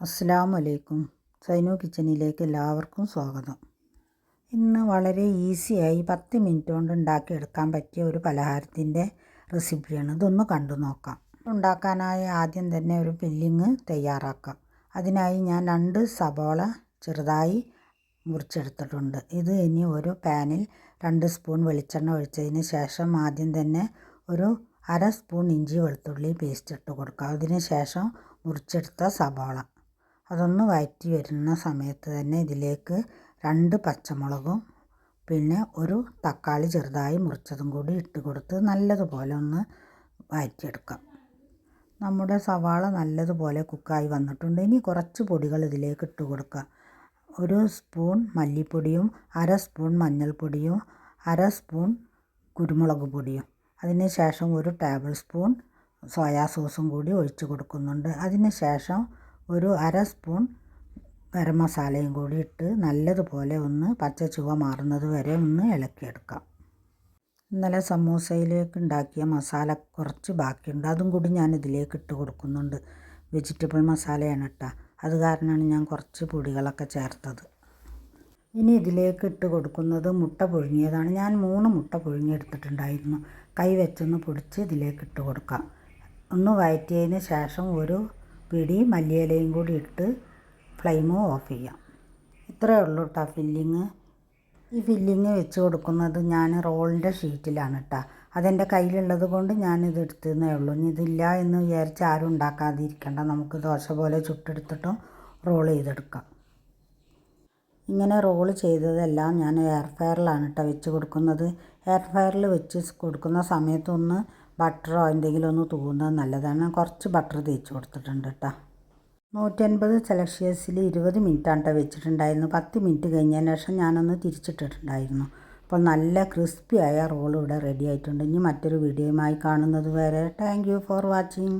അസ്സലാമു വലൈക്കും സൈനു കിച്ചണിലേക്ക് എല്ലാവർക്കും സ്വാഗതം. ഇന്ന് വളരെ ഈസിയായി പത്ത് മിനിറ്റ് കൊണ്ട് ഉണ്ടാക്കിയെടുക്കാൻ പറ്റിയ ഒരു പലഹാരത്തിന്റെ റെസിപ്പിയാണ്. ഇതൊന്ന് കണ്ടു നോക്കാം. ഉണ്ടാക്കാനായി ആദ്യം തന്നെ ഒരു ഫില്ലിങ് തയ്യാറാക്കാം. അതിനായി ഞാൻ രണ്ട് സബോള ചെറുതായി മുറിച്ചെടുത്തിട്ടുണ്ട്. ഇത് ഇനി ഒരു പാനിൽ രണ്ട് സ്പൂൺ വെളിച്ചെണ്ണ ഒഴിച്ചതിന് ശേഷം ആദ്യം തന്നെ ഒരു അര സ്പൂൺ ഇഞ്ചി വെളുത്തുള്ളി പേസ്റ്റ് ഇട്ട് കൊടുക്കുക അതിന് ശേഷം മുറിച്ചെടുത്ത സബോള അതൊന്ന് വഴറ്റി വരുന്ന സമയത്ത് തന്നെ ഇതിലേക്ക് രണ്ട് പച്ചമുളകും പിന്നെ ഒരു തക്കാളി ചെറുതായി മുറിച്ചതും കൂടി ഇട്ട് കൊടുത്ത് നല്ലതുപോലെ ഒന്ന് വഴറ്റിയെടുക്കാം നമ്മുടെ സവാള നല്ലതുപോലെ കുക്കായി വന്നിട്ടുണ്ട്. ഇനി കുറച്ച് പൊടികൾ ഇതിലേക്ക് ഇട്ട് കൊടുക്കുക ഒരു സ്പൂൺ മല്ലിപ്പൊടിയും അര സ്പൂൺ മഞ്ഞൾപ്പൊടിയും അര സ്പൂൺ കുരുമുളക് പൊടിയും. അതിന് ശേഷം ഒരു ടേബിൾ സ്പൂൺ സോയാ സോസും കൂടി ഒഴിച്ച് കൊടുക്കുന്നുണ്ട്. അതിന് ശേഷം ഒരു അര സ്പൂൺ ഗരം മസാലയും കൂടി ഇട്ട് നല്ലതുപോലെ ഒന്ന് പച്ച ചുവ മാറുന്നത് വരെ ഒന്ന് ഇളക്കിയെടുക്കാം. ഇന്നലെ സമൂസയിലേക്ക് ഉണ്ടാക്കിയ മസാല കുറച്ച് ബാക്കിയുണ്ട്. അതും കൂടി ഞാൻ ഇതിലേക്ക് ഇട്ട് കൊടുക്കുന്നുണ്ട്. വെജിറ്റബിൾ മസാലയാണ് ഇട്ട അത് കാരണമാണ് ഞാൻ കുറച്ച് പൊടികളൊക്കെ ചേർത്തത്. ഇനി ഇതിലേക്ക് ഇട്ട് കൊടുക്കുന്നത് മുട്ട പുഴുങ്ങിയതാണ്. ഞാൻ മൂന്ന് മുട്ട പുഴുങ്ങിയെടുത്തിട്ടുണ്ടായിരുന്നു. കൈ വെച്ചൊന്ന് പൊടിച്ച് ഇതിലേക്ക് ഇട്ട് കൊടുക്കാം. ഒന്ന് വയറ്റിയതിന് ശേഷം ഒരു പിടി മല്ലിയിലയും കൂടി ഇട്ട് ഫ്ലെയിം ഓഫ് ചെയ്യാം. ഇത്രയേ ഉള്ളൂ കേട്ടോ ഫില്ലിങ്. ഈ ഫില്ലിങ് വെച്ച് കൊടുക്കുന്നത് ഞാൻ റോളിന്റെ ഷീറ്റിലാണ് കേട്ടോ അതെന്റെ കയ്യിലുള്ളത് കൊണ്ട് ഞാനിത് എടുത്തതേ ഉള്ളൂ. ഇനി ഇതില്ല എന്ന് വിചാരിച്ച് ആരും ഉണ്ടാക്കാതിരിക്കണ്ട. നമുക്ക് ദോശ പോലെ ചുട്ടെടുത്തിട്ടും റോൾ ചെയ്തെടുക്കാം. ഇങ്ങനെ റോൾ ചെയ്തതെല്ലാം ഞാൻ എയർ ഫയറിലാണ് കേട്ടോ വെച്ച് കൊടുക്കുന്നത്. എയർ ഫയറിൽ വെച്ച് കൊടുക്കുന്ന സമയത്തൊന്ന് ബട്ടറോ എന്തെങ്കിലും ഒന്ന് തൂകുന്നത് നല്ലതാണ്. കുറച്ച് ബട്ടർ തേച്ച് കൊടുത്തിട്ടുണ്ട് കേട്ടോ. നൂറ്റൻപത് സെൽഷ്യസിൽ ഇരുപത് മിനിറ്റാണ് കേട്ടോ വെച്ചിട്ടുണ്ടായിരുന്നു പത്ത് മിനിറ്റ് കഴിഞ്ഞതിന് ശേഷം ഞാനൊന്ന് തിരിച്ചിട്ടിട്ടുണ്ടായിരുന്നു. അപ്പോൾ നല്ല ക്രിസ്പി ആയ റോൾ ഇവിടെ റെഡി ആയിട്ടുണ്ട്. ഇനി മറ്റൊരു വീഡിയോയുമായി കാണുന്നത് വരെ താങ്ക് ഫോർ വാച്ചിങ്